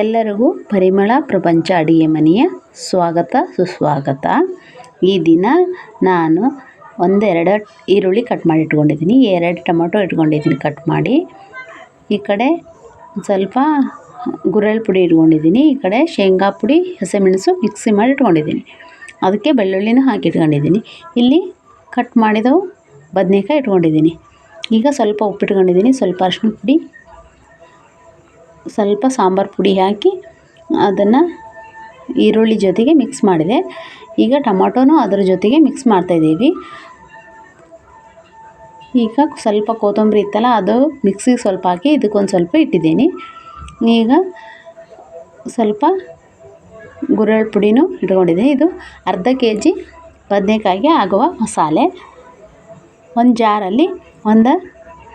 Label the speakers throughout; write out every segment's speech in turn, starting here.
Speaker 1: ಎಲ್ಲರಿಗೂ ಪರಿಮಳ ಪ್ರಪಂಚ ಅಡಿಗೆ ಮನೆಯ ಸ್ವಾಗತ, ಸುಸ್ವಾಗತ. ಈ ದಿನ ನಾನು ಒಂದೆರಡು ಈರುಳ್ಳಿ ಕಟ್ ಮಾಡಿ ಇಟ್ಕೊಂಡಿದ್ದೀನಿ. ಎರಡು ಟೊಮೊಟೊ ಇಟ್ಕೊಂಡಿದ್ದೀನಿ ಕಟ್ ಮಾಡಿ. ಈ ಕಡೆ ಸ್ವಲ್ಪ ಗುರೆಳ್ ಪುಡಿ ಇಟ್ಕೊಂಡಿದ್ದೀನಿ. ಈ ಕಡೆ ಶೇಂಗಾ ಪುಡಿ, ಹಸಿಮೆಣಸು ಮಿಕ್ಸಿ ಮಾಡಿ ಇಟ್ಕೊಂಡಿದ್ದೀನಿ. ಅದಕ್ಕೆ ಬೆಳ್ಳುಳ್ಳಿನೂ ಹಾಕಿ ಇಟ್ಕೊಂಡಿದ್ದೀನಿ. ಇಲ್ಲಿ ಕಟ್ ಮಾಡಿದವು ಬದನೇಕಾಯಿ ಇಟ್ಕೊಂಡಿದ್ದೀನಿ. ಈಗ ಸ್ವಲ್ಪ ಉಪ್ಪಿಟ್ಕೊಂಡಿದ್ದೀನಿ. ಸ್ವಲ್ಪ ಅರಿಶಿನ ಪುಡಿ ಸ್ವಲ್ಪ ಸಾಂಬಾರು ಪುಡಿ ಹಾಕಿ ಅದನ್ನು ಈರುಳ್ಳಿ ಜೊತೆಗೆ ಮಿಕ್ಸ್ ಮಾಡಿದೆ. ಈಗ ಟೊಮೊಟೊನೂ ಅದರ ಜೊತೆಗೆ ಮಿಕ್ಸ್ ಮಾಡ್ತಾಯಿದ್ದೀವಿ ಈಗ ಸ್ವಲ್ಪ ಕೊತ್ತಂಬರಿ ಇತ್ತಲ್ಲ, ಅದು ಮಿಕ್ಸಿಗೆ ಸ್ವಲ್ಪ ಹಾಕಿ ಇದಕ್ಕೊಂದು ಸ್ವಲ್ಪ ಇಟ್ಟಿದ್ದೀನಿ. ಈಗ ಸ್ವಲ್ಪ ಗುರಳ್ ಪುಡಿನೂ ಇಟ್ಕೊಂಡಿದ್ದೀನಿ. ಇದು ಅರ್ಧ ಕೆ ಜಿ ಬದನೆಕಾಯಿಗೆ ಆಗುವ ಮಸಾಲೆ. ಒಂದು ಜಾರಲ್ಲಿ ಒಂದು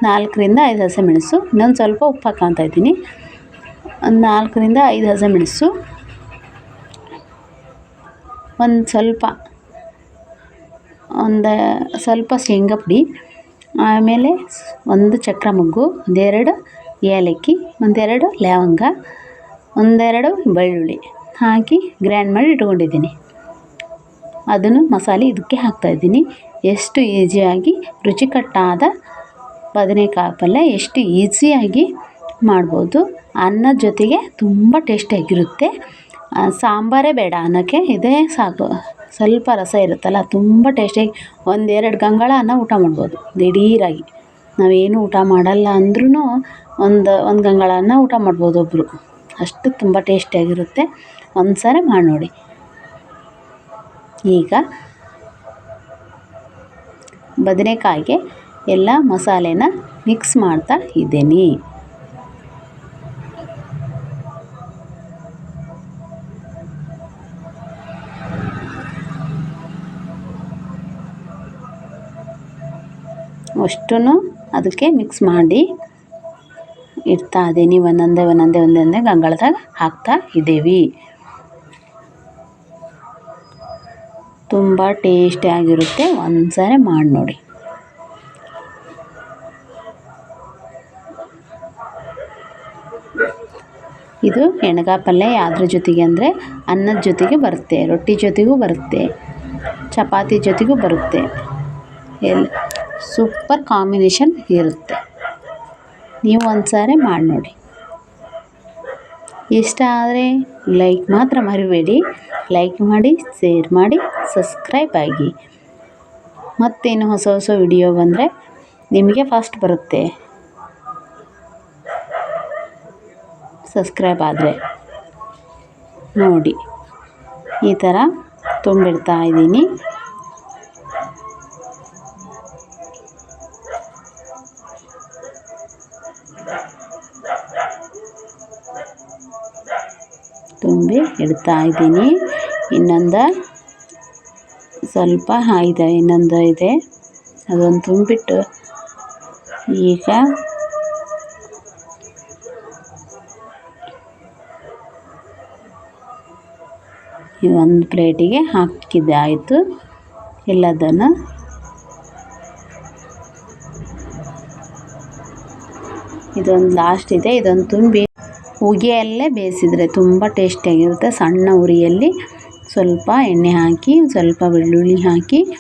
Speaker 1: ನಾಲ್ಕರಿಂದ ಐದು ಹಸಿಮೆಣಸು ಇನ್ನೊಂದು ಸ್ವಲ್ಪ ಉಪ್ಪು ಹಾಕ್ಕೊತಾ ಇದ್ದೀನಿ. ನಾಲ್ಕರಿಂದ ಐದು ಹಸಿಮೆಣಸು ಒಂದು ಸ್ವಲ್ಪ ಒಂದು ಸ್ವಲ್ಪ ಶೇಂಗಾ ಪುಡಿ, ಆಮೇಲೆ ಒಂದು ಚಕ್ರ ಮಗ್ಗು, ಒಂದೆರಡು ಏಲಕ್ಕಿ, ಒಂದೆರಡು ಲವಂಗ, ಒಂದೆರಡು ಬೆಳ್ಳುಳ್ಳಿ ಹಾಕಿ ಗ್ರ್ಯಾಂಡ್ ಮಾಡಿ ಇಟ್ಕೊಂಡಿದ್ದೀನಿ. ಅದನ್ನು ಮಸಾಲೆ ಇದಕ್ಕೆ ಹಾಕ್ತಾಯಿದ್ದೀನಿ ಎಷ್ಟು ಈಸಿಯಾಗಿ ರುಚಿಕಟ್ಟಾದ ಬದನೆಕಾಯಿ ಪಲ್ಯ, ಎಷ್ಟು ಈಸಿಯಾಗಿ ಮಾಡ್ಬೋದು. ಅನ್ನದ ಜೊತೆಗೆ ತುಂಬ ಟೇಸ್ಟಿಯಾಗಿರುತ್ತೆ ಸಾಂಬಾರೇ ಬೇಡ ಅನ್ನಕ್ಕೆ ಇದೇ ಸಾಕು. ಸ್ವಲ್ಪ ರಸ ಇರುತ್ತಲ್ಲ, ತುಂಬ ಟೇಸ್ಟಿಯಾಗಿ ಒಂದೆರಡು ಗಂಗಾಳ ಅನ್ನ ಊಟ ಮಾಡ್ಬೋದು, ದಿಢೀರಾಗಿ. ನಾವೇನು ಊಟ ಮಾಡಲ್ಲ ಅಂದ್ರೂ ಒಂದು ಒಂದು ಗಂಗಾಳ ಅನ್ನ ಊಟ ಮಾಡ್ಬೋದು ಒಬ್ಬರು ಅಷ್ಟು ತುಂಬ ಟೇಸ್ಟಿಯಾಗಿರುತ್ತೆ ಒಂದು ಸಾರಿ ಮಾಡಿ ನೋಡಿ. ಈಗ ಬದನೆಕಾಯಿಗೆ ಎಲ್ಲ ಮಸಾಲೆನ ಮಿಕ್ಸ್ ಮಾಡ್ತಾ ಇದ್ದೀನಿ. ಅಷ್ಟೂ ಅದಕ್ಕೆ ಮಿಕ್ಸ್ ಮಾಡಿ ಇಡ್ತಾ ಇದ್ದೀನಿ ಒಂದೊಂದೇ ಒಂದೊಂದೇ ಒಂದೊಂದೇ ಗಂಗಳದಾಗ ಹಾಕ್ತಾ ಇದ್ದೀವಿ. ತುಂಬ ಟೇಸ್ಟಿಯಾಗಿರುತ್ತೆ ಒಂದು ಸಾರಿ ಮಾಡಿ ನೋಡಿ. ಇದು ಎಣ್ಗಾಯಿ ಪಲ್ಯ ಯಾವ್ದ್ರ ಜೊತೆಗೆ ಅಂದರೆ ಅನ್ನದ ಜೊತೆಗೆ ಬರುತ್ತೆ, ರೊಟ್ಟಿ ಜೊತೆಗೂ ಬರುತ್ತೆ, ಚಪಾತಿ ಜೊತೆಗೂ ಬರುತ್ತೆ. ಎಲ್ ಸೂಪರ್ ಕಾಂಬಿನೇಷನ್ ಇರುತ್ತೆ. ನೀವು ಒಂದು ಸಾರಿ ಮಾಡಿ ನೋಡಿ. ಇಷ್ಟ ಆದರೆ ಲೈಕ್ ಮಾತ್ರ ಮರಿಬೇಡಿ. ಲೈಕ್ ಮಾಡಿ, ಶೇರ್ ಮಾಡಿ, ಸಬ್ಸ್ಕ್ರೈಬ್ ಆಗಿ. ಮತ್ತೇನು ಹೊಸ ಹೊಸ ವಿಡಿಯೋ ಬಂದರೆ ನಿಮಗೆ ಫಸ್ಟ್ ಬರುತ್ತೆ. ಸಬ್ಸ್ಕ್ರೈಬ್ ಆದರೆ. ನೋಡಿ, ಈ ಥರ ತುಂಬಿಡ್ತಾ ಇದ್ದೀನಿ. ತುಂಬಿ ಇಡ್ತಾ ಇದ್ದೀನಿ. ಇನ್ನೊಂದು ಸ್ವಲ್ಪ ಇದೆ ಇನ್ನೊಂದು ಇದೆ. ಅದೊಂದು ತುಂಬಿಟ್ಟು ಈಗ ಈ ಒಂದು ಪ್ಲೇಟಿಗೆ ಹಾಕಿದ್ದೆ, ಆಯಿತು. ಎಲ್ಲದನ್ನು ಇದೊಂದು ಲಾಸ್ಟ್ ಇದೆ, ಇದೊಂದು ತುಂಬಿ ಉಗಿಯಲ್ಲೇ ಬೇಯಿಸಿದರೆ ತುಂಬ ಟೇಸ್ಟಿಯಾಗಿರುತ್ತೆ. ಸಣ್ಣ ಉರಿಯಲ್ಲಿ ಸ್ವಲ್ಪ ಎಣ್ಣೆ ಹಾಕಿ, ಸ್ವಲ್ಪ ಬೆಳ್ಳುಳ್ಳಿ ಹಾಕಿ,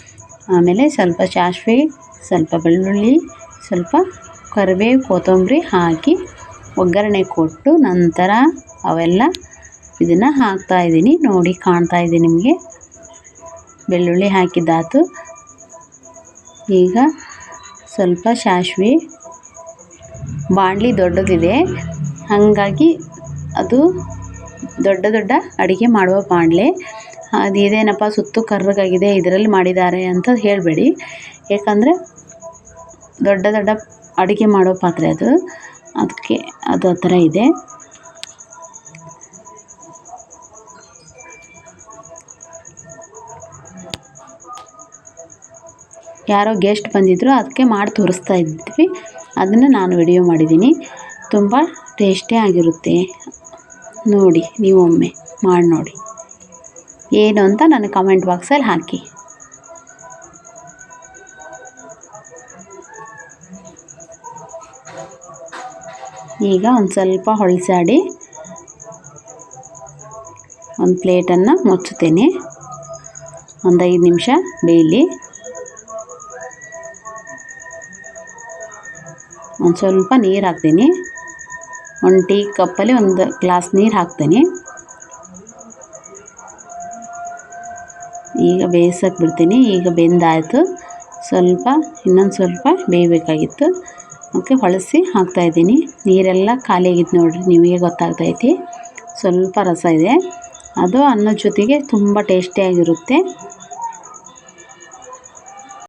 Speaker 1: ಆಮೇಲೆ ಸ್ವಲ್ಪ ಸಾಸ್ವೆ, ಸ್ವಲ್ಪ ಬೆಳ್ಳುಳ್ಳಿ, ಸ್ವಲ್ಪ ಕರಿಬೇವು, ಕೊತ್ತಂಬರಿ ಹಾಕಿ ಒಗ್ಗರಣೆ ಕೊಟ್ಟು ನಂತರ ಅವೆಲ್ಲ ಇದನ್ನು ಹಾಕ್ತಾಯಿದ್ದೀನಿ ನೋಡಿ ಕಾಣ್ತಾ ಇದೆ ನಿಮಗೆ. ಬೆಳ್ಳುಳ್ಳಿ ಹಾಕಿದ್ದಾತು ಈಗ ಸ್ವಲ್ಪ ಸಾಸ್ವೆ ಬಾಣಲಿ ದೊಡ್ಡದಿದೆ. ಹಾಗಾಗಿ ಅದು ದೊಡ್ಡ ದೊಡ್ಡ ಅಡುಗೆ ಮಾಡುವ ಬಾಣಲೆ. ಅದು ಇದೇನಪ್ಪ, ಸುತ್ತು ಕರ್ರಗಾಗಿದೆ, ಇದರಲ್ಲಿ ಮಾಡಿದ್ದಾರೆ ಅಂತ ಹೇಳಬೇಡಿ. ಏಕೆಂದರೆ ದೊಡ್ಡ ದೊಡ್ಡ ಅಡುಗೆ ಮಾಡೋ ಪಾತ್ರೆ ಅದು. ಅದಕ್ಕೆ ಅದು ಆ ಥರ ಇದೆ. ಯಾರೋ ಗೆಸ್ಟ್ ಬಂದಿದ್ದರು ಅದಕ್ಕೆ ಮಾಡಿ ತೋರಿಸ್ತಾ ಇದ್ವಿ. ಅದನ್ನು ನಾನು ವಿಡಿಯೋ ಮಾಡಿದ್ದೀನಿ. ತುಂಬ ಟೇಸ್ಟಿಯಾಗಿರುತ್ತೆ ನೋಡಿ, ನೀವೊಮ್ಮೆ ಮಾಡಿ ನೋಡಿ. ಏನು ಅಂತ ನಾನು ಕಮೆಂಟ್ ಬಾಕ್ಸಲ್ಲಿ ಹಾಕಿ. ಈಗ ಒಂದು ಸ್ವಲ್ಪ ಹೊಳಸಾಡಿ ಒಂದು ಪ್ಲೇಟನ್ನು ಮುಚ್ಚುತ್ತೇನೆ. ಒಂದು ಐದು ನಿಮಿಷ ಬೇಯಲಿ. ಒಂದು ಸ್ವಲ್ಪ ನೀರು ಹಾಕ್ತೀನಿ. ಒಂದು ಟೀ ಕಪ್ಪಲ್ಲಿ ಒಂದು ಗ್ಲಾಸ್ ನೀರು ಹಾಕ್ತೀನಿ. ಈಗ ಬೇಯಿಸೋಕೆ ಬಿಡ್ತೀನಿ. ಈಗ ಬೆಂದಾಯಿತು. ಸ್ವಲ್ಪ, ಇನ್ನೊಂದು ಸ್ವಲ್ಪ ಬೇಯಬೇಕಾಗಿತ್ತು. ಅದಕ್ಕೆ ಹೊಳಸಿ ಹಾಕ್ತಾಯಿದ್ದೀನಿ ನೀರೆಲ್ಲ ಖಾಲಿಯಾಗಿತ್ತು ನೋಡಿರಿ, ನಿಮಗೆ ಗೊತ್ತಾಗ್ತೈತಿ ಸ್ವಲ್ಪ ರಸ ಇದೆ. ಅದು ಅನ್ನದ ಜೊತೆಗೆ ತುಂಬ ಟೇಸ್ಟಿಯಾಗಿರುತ್ತೆ.